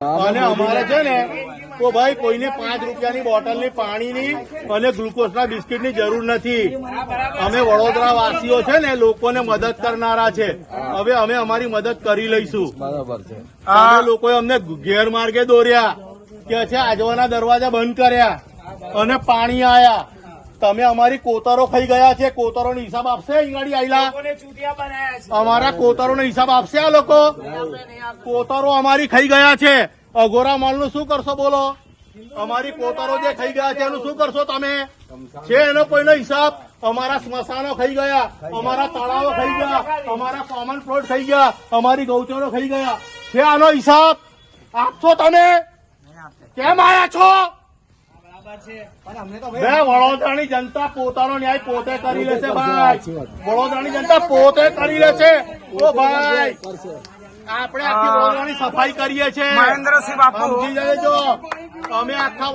અને અમારે છે ને તો ભાઈ કોઈને પાંચ રૂપિયાની બોટલની પાણીની અને ગ્લુકોઝના બિસ્કીટની જરૂર નથી. અમે વડોદરા વાસીઓ છે ને લોકોને મદદ કરનારા છે. હવે અમે અમારી મદદ કરી લઈશું. બરાબર છે. આ લોકોએ અમને ગેરમાર્ગે દોર્યા. કે છે આજવાના દરવાજા બંધ કર્યા. અને પાણી આયા. તમે અમારી કોતરો ખાઈ ગયા છે કોતરોનો હિસાબ આપશે? અહીંયા આઈલા અમારા કોતરોનો હિસાબ આપશે આ લોકો? કોતરો અમારી ખાઈ ગયા છે. અઘોરા માલનું શું કરશો બોલો? અમારી કોતરો જે ખાઈ ગયા છે એનું શું કરશો તમે? છે એનો કોઈનો હિસાબ? અમારા સ્મશાનો ખાઈ ગયા અમારા તળાવો ખાઈ ગયા અમારા કોમન પ્લોટ ખાઈ ગયા અમારી ગૌચરો ખાઈ ગયા. છે આનો હિસાબ? આપશો તમે? કેમ આયા છો? વડોદરાની જનતા પોતાનો ન્યાય પોતે કરી લેશે ભાઈ. વડોદરાની જનતા પોતે કરી લેશે. ઓ ભાઈ. આપણે આખી વડોદરાની સફાઈ કરીએ છીએ. મહેન્દ્રસિંહ બાપુ. સમજી જજો. અમે આખા